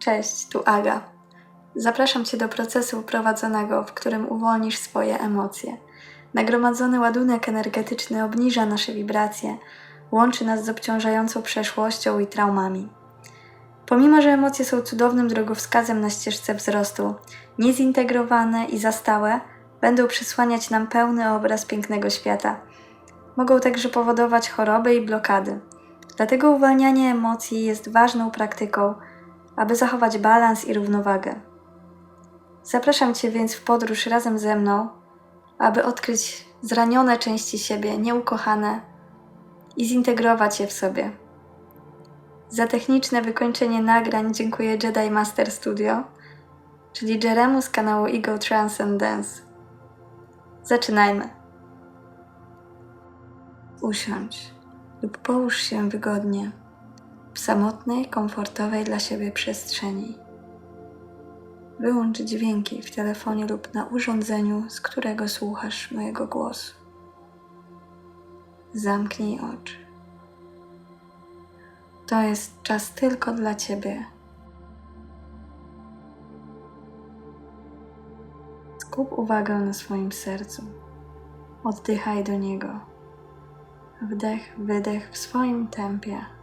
Cześć, tu Aga. Zapraszam Cię do procesu prowadzonego, w którym uwolnisz swoje emocje. Nagromadzony ładunek energetyczny obniża nasze wibracje, łączy nas z obciążającą przeszłością i traumami. Pomimo, że emocje są cudownym drogowskazem na ścieżce wzrostu, niezintegrowane i zastałe będą przysłaniać nam pełny obraz pięknego świata. Mogą także powodować choroby i blokady. Dlatego uwalnianie emocji jest ważną praktyką, aby zachować balans i równowagę. Zapraszam Cię więc w podróż razem ze mną, aby odkryć zranione części siebie, nieukochane i zintegrować je w sobie. Za techniczne wykończenie nagrań dziękuję Jedi Master Studio, czyli Jeremu z kanału Ego Transcendence. Zaczynajmy. Usiądź lub połóż się wygodnie samotnej, komfortowej dla siebie przestrzeni. Wyłącz dźwięki w telefonie lub na urządzeniu, z którego słuchasz mojego głosu. Zamknij oczy. To jest czas tylko dla Ciebie. Skup uwagę na swoim sercu. Oddychaj do niego. Wdech, wydech w swoim tempie.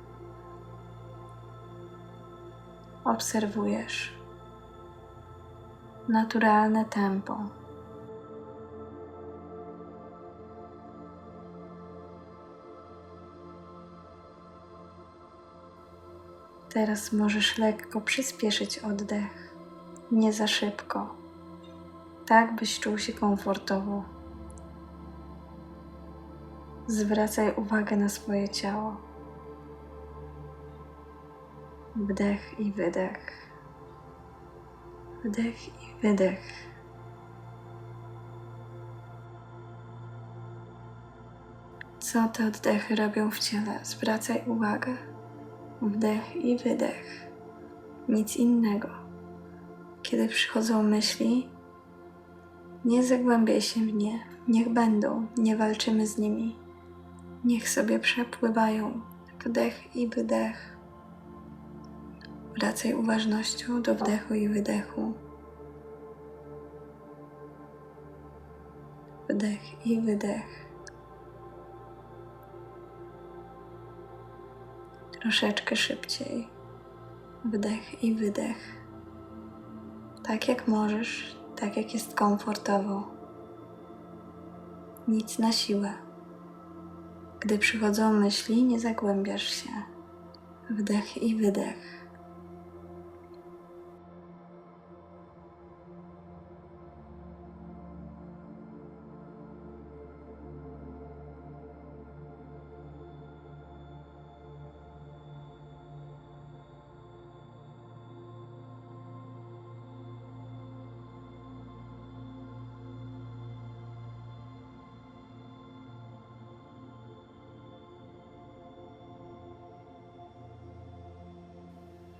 Obserwujesz naturalne tempo. Teraz możesz lekko przyspieszyć oddech, nie za szybko, tak byś czuł się komfortowo. Zwracaj uwagę na swoje ciało. Wdech i wydech. Wdech i wydech. Co te oddechy robią w ciele? Zwracaj uwagę. Wdech i wydech. Nic innego. Kiedy przychodzą myśli, nie zagłębiaj się w nie. Niech będą, nie walczymy z nimi. Niech sobie przepływają. Wdech i wydech. Wracaj uważnością do wdechu i wydechu. Wdech i wydech. Troszeczkę szybciej. Wdech i wydech. Tak jak możesz, tak jak jest komfortowo. Nic na siłę. Gdy przychodzą myśli, nie zagłębiasz się. Wdech i wydech.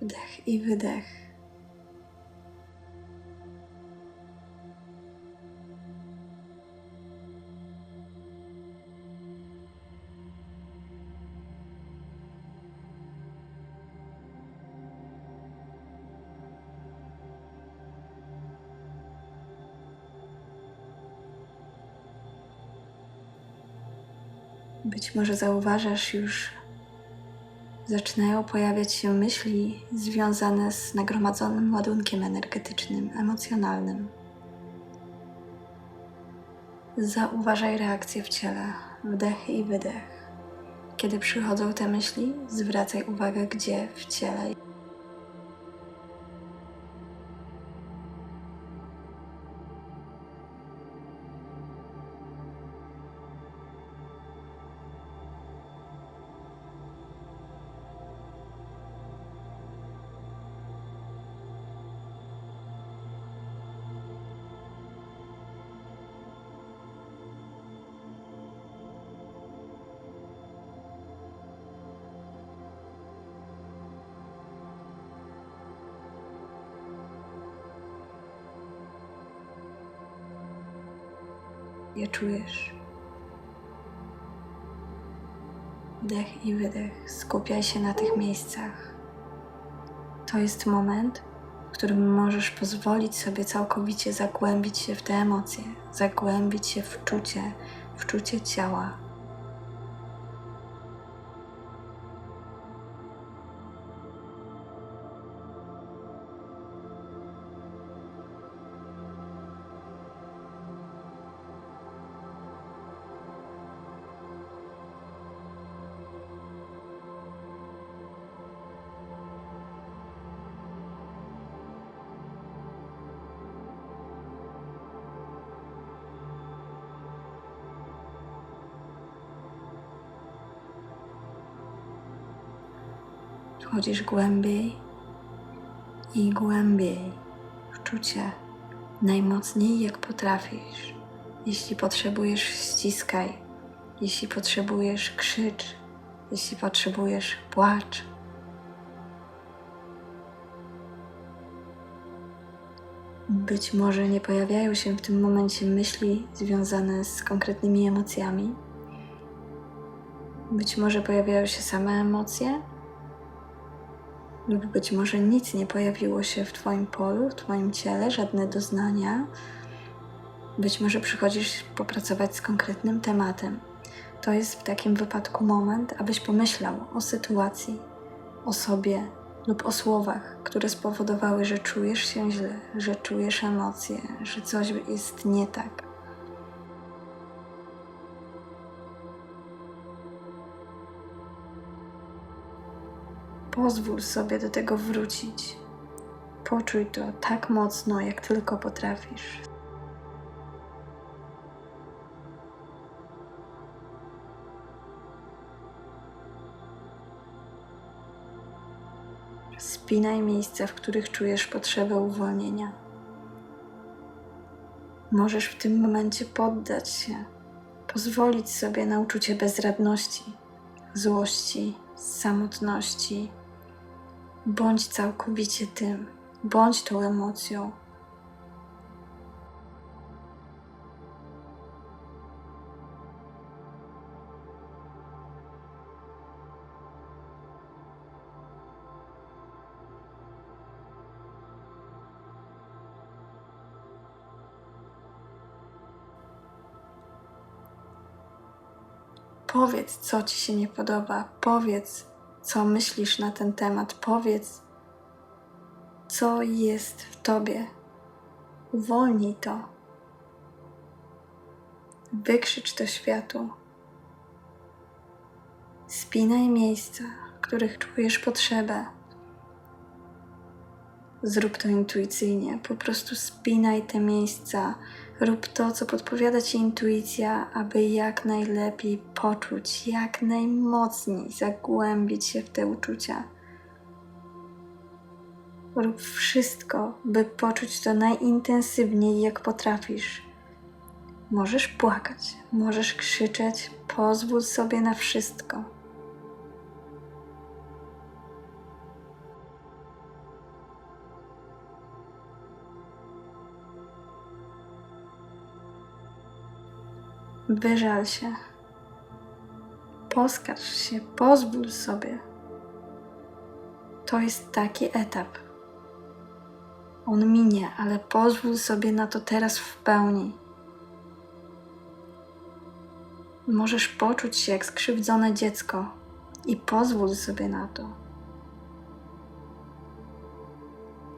Wdech i wydech. Być może zauważasz już zaczynają pojawiać się myśli związane z nagromadzonym ładunkiem energetycznym, emocjonalnym. Zauważaj reakcje w ciele, wdech i wydech. Kiedy przychodzą te myśli, zwracaj uwagę, gdzie w ciele. Je czujesz. Wdech i wydech. Skupiaj się na tych miejscach. To jest moment, w którym możesz pozwolić sobie całkowicie zagłębić się w te emocje, zagłębić się w czucie, w czucie ciała. Wchodzisz głębiej i głębiej w czucie, najmocniej jak potrafisz. Jeśli potrzebujesz, ściskaj. Jeśli potrzebujesz, krzycz. Jeśli potrzebujesz, płacz. Być może nie pojawiają się w tym momencie myśli związane z konkretnymi emocjami. Być może pojawiają się same emocje, lub być może nic nie pojawiło się w Twoim polu, w Twoim ciele, żadne doznania. Być może przychodzisz popracować z konkretnym tematem. To jest w takim wypadku moment, abyś pomyślał o sytuacji, o sobie lub o słowach, które spowodowały, że czujesz się źle, że czujesz emocje, że coś jest nie tak. Pozwól sobie do tego wrócić. Poczuj to tak mocno, jak tylko potrafisz. Spinaj miejsca, w których czujesz potrzebę uwolnienia. Możesz w tym momencie poddać się, pozwolić sobie na uczucie bezradności, złości, samotności. Bądź całkowicie tym, bądź tą emocją. Powiedz, co ci się nie podoba. Powiedz, co myślisz na ten temat. Powiedz, co jest w tobie. Uwolnij to. Wykrzycz to światu. Spinaj miejsca, w których czujesz potrzebę. Zrób to intuicyjnie. Po prostu spinaj te miejsca Rób to, co podpowiada Ci intuicja, aby jak najlepiej poczuć, jak najmocniej zagłębić się w te uczucia. Rób wszystko, by poczuć to najintensywniej, jak potrafisz. Możesz płakać, możesz krzyczeć, pozwól sobie na wszystko. Wyżal się. Poskarż się, pozwól sobie. To jest taki etap. On minie, ale pozwól sobie na to teraz w pełni. Możesz poczuć się jak skrzywdzone dziecko i pozwól sobie na to.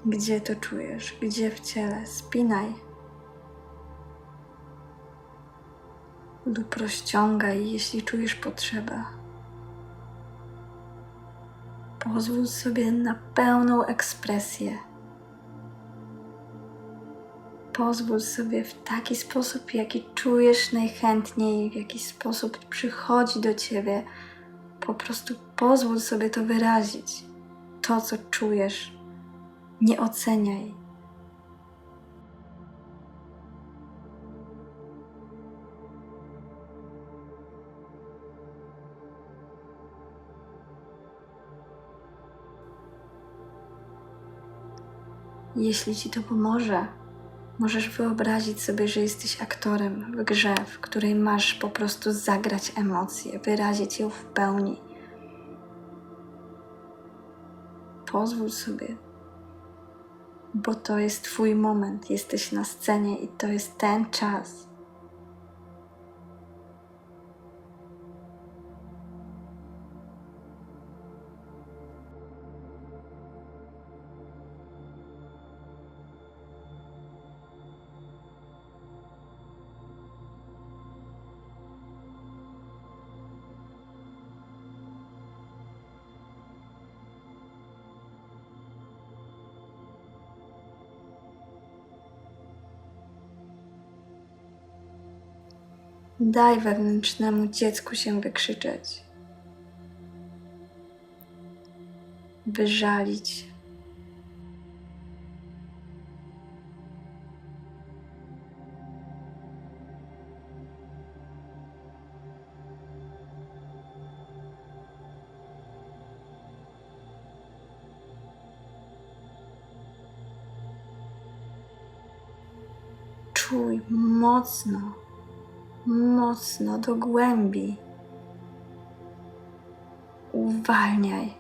Gdzie to czujesz? Gdzie w ciele? Spinaj. Lub rozciągaj, jeśli czujesz potrzebę. Pozwól sobie na pełną ekspresję. Pozwól sobie w taki sposób, jaki czujesz najchętniej, w jaki sposób przychodzi do ciebie. Po prostu pozwól sobie to wyrazić. To, co czujesz. Nie oceniaj, Jeśli ci to pomoże, możesz wyobrazić sobie, że jesteś aktorem w grze, w której masz po prostu zagrać emocje, wyrazić ją w pełni. Pozwól sobie bo to jest Twój moment. Jesteś na scenie i to jest ten czas. Daj wewnętrznemu dziecku się wykrzyczeć, wyżalić. Czuj mocno mocno do głębi. Uwalniaj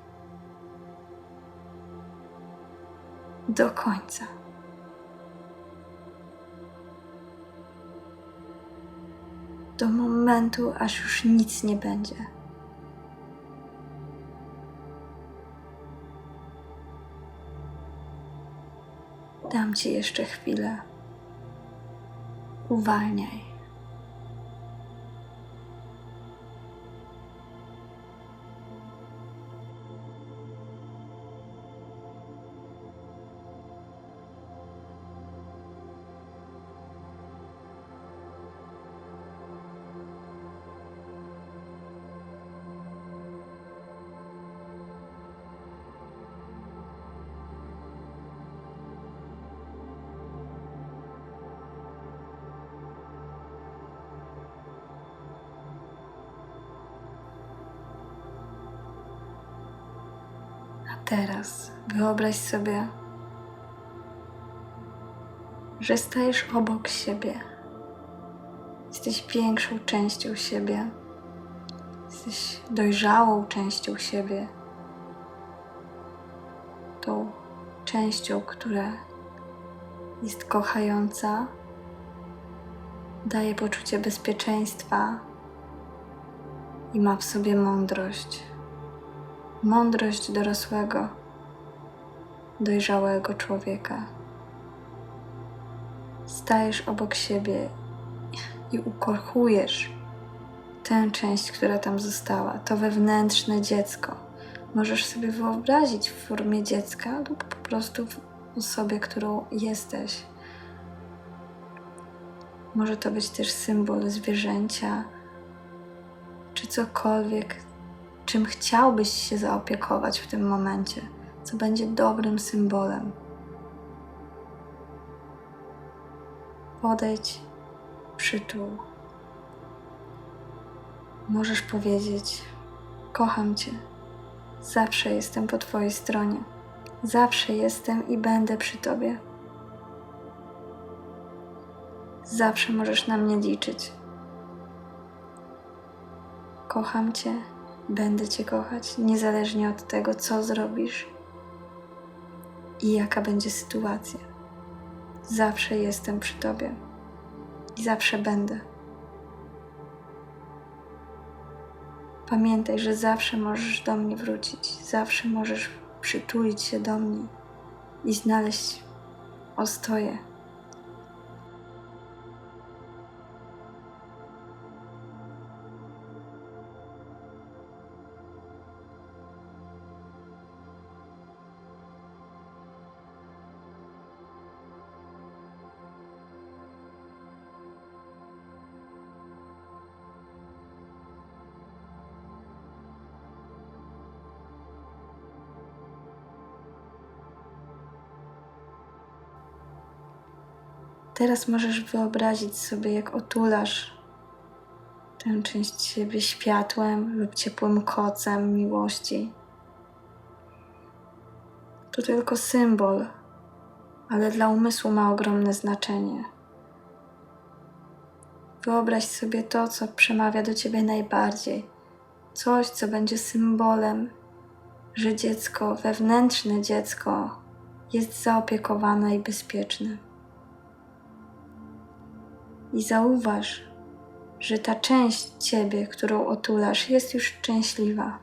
do końca. Do momentu, aż już nic nie będzie. Dam ci jeszcze chwilę. Uwalniaj. Teraz wyobraź sobie, że stajesz obok siebie. Jesteś większą częścią siebie. Jesteś dojrzałą częścią siebie. Tą częścią, która jest kochająca, daje poczucie bezpieczeństwa i ma w sobie mądrość mądrość dorosłego, dojrzałego człowieka. Stajesz obok siebie i ukochujesz tę część, która tam została, to wewnętrzne dziecko. Możesz sobie wyobrazić w formie dziecka lub po prostu w osobie, którą jesteś. Może to być też symbol zwierzęcia, czy cokolwiek, czym chciałbyś się zaopiekować w tym momencie, co będzie dobrym symbolem. Podejdź, przytul. Możesz powiedzieć: Kocham Cię, zawsze jestem po Twojej stronie, zawsze jestem i będę przy Tobie. Zawsze możesz na mnie liczyć. Kocham Cię Będę Cię kochać, niezależnie od tego, co zrobisz i jaka będzie sytuacja. Zawsze jestem przy Tobie i zawsze będę. Pamiętaj, że zawsze możesz do mnie wrócić, zawsze możesz przytulić się do mnie i znaleźć ostoję. Teraz możesz wyobrazić sobie, jak otulasz tę część siebie światłem lub ciepłym kocem miłości. To tylko symbol, ale dla umysłu ma ogromne znaczenie. Wyobraź sobie to, co przemawia do ciebie najbardziej, coś, co będzie symbolem, że dziecko, wewnętrzne dziecko jest zaopiekowana i bezpieczne. I zauważ, że ta część ciebie, którą otulasz, jest już szczęśliwa.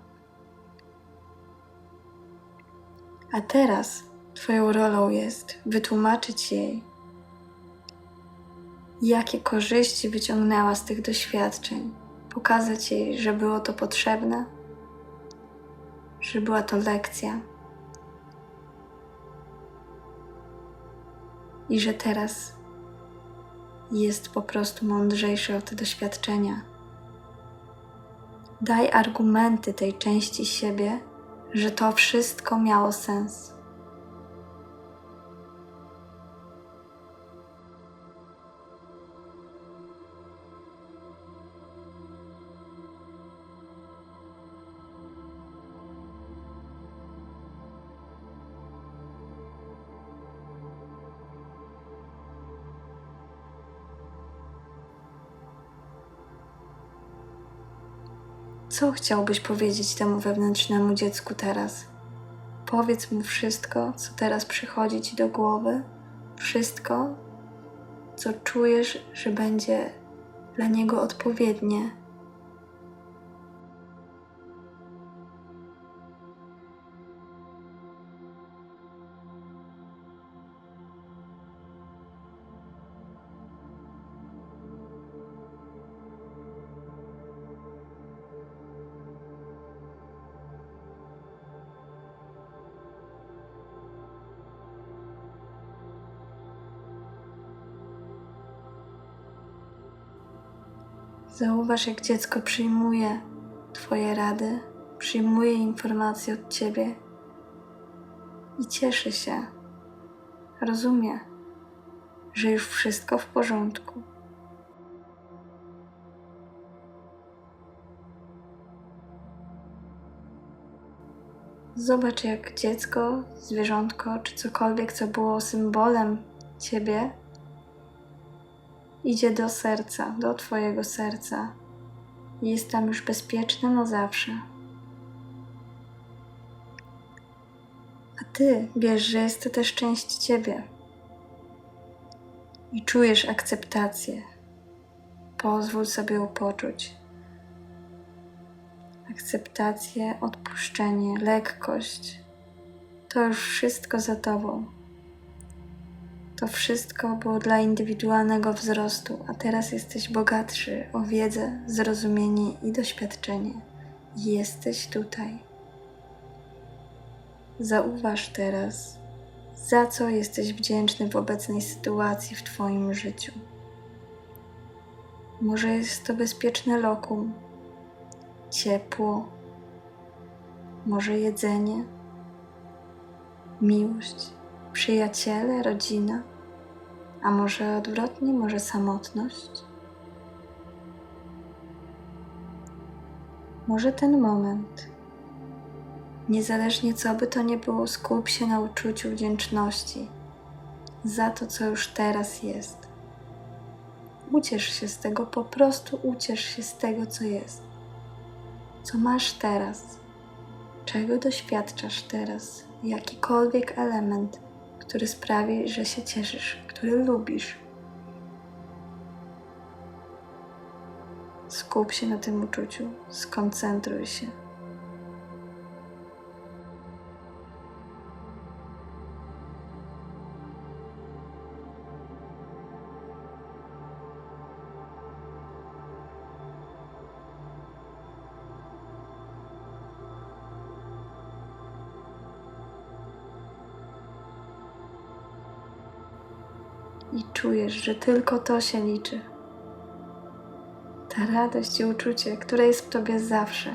A teraz Twoją rolą jest wytłumaczyć jej, jakie korzyści wyciągnęła z tych doświadczeń, pokazać jej, że było to potrzebne, że była to lekcja i że teraz jest po prostu mądrzejszy o te doświadczenia. Daj argumenty tej części siebie, że to wszystko miało sens. Co chciałbyś powiedzieć temu wewnętrznemu dziecku teraz? Powiedz mu wszystko, co teraz przychodzi ci do głowy, wszystko, co czujesz, że będzie dla niego odpowiednie. Zauważ, jak dziecko przyjmuje Twoje rady, przyjmuje informacje od Ciebie i cieszy się. Rozumie, że już wszystko w porządku. Zobacz, jak dziecko, zwierzątko czy cokolwiek, co było symbolem Ciebie, idzie do serca, do Twojego serca jest tam już bezpieczne na zawsze. A Ty wiesz, że jest to też część Ciebie i czujesz akceptację. Pozwól sobie ją. Akceptację, odpuszczenie, lekkość. To już wszystko za Tobą. To wszystko było dla indywidualnego wzrostu, a teraz jesteś bogatszy o wiedzę, zrozumienie i doświadczenie. Jesteś tutaj. Zauważ teraz, za co jesteś wdzięczny w obecnej sytuacji w Twoim życiu. Może jest to bezpieczne lokum, ciepło, może jedzenie, miłość przyjaciele, rodzina, a może odwrotnie, może samotność? Może ten moment, niezależnie co by to nie było, skup się na uczuciu wdzięczności za to, co już teraz jest. Uciesz się z tego, po prostu uciesz się z tego, co jest. Co masz teraz, czego doświadczasz teraz, jakikolwiek element który sprawi, że się cieszysz, który lubisz. Skup się na tym uczuciu, skoncentruj się. I czujesz, że tylko to się liczy. Ta radość i uczucie, które jest w tobie zawsze.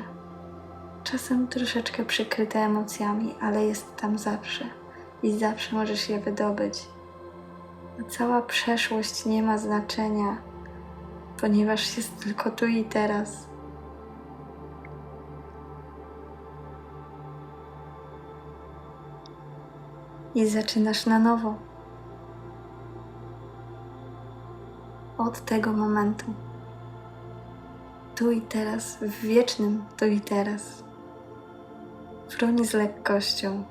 Czasem troszeczkę przykryte emocjami, ale jest tam zawsze i zawsze możesz je wydobyć. A cała przeszłość nie ma znaczenia, ponieważ jest tylko tu i teraz. I zaczynasz na nowo. Od tego momentu. Tu i teraz, w wiecznym tu i teraz. Fruń z lekkością,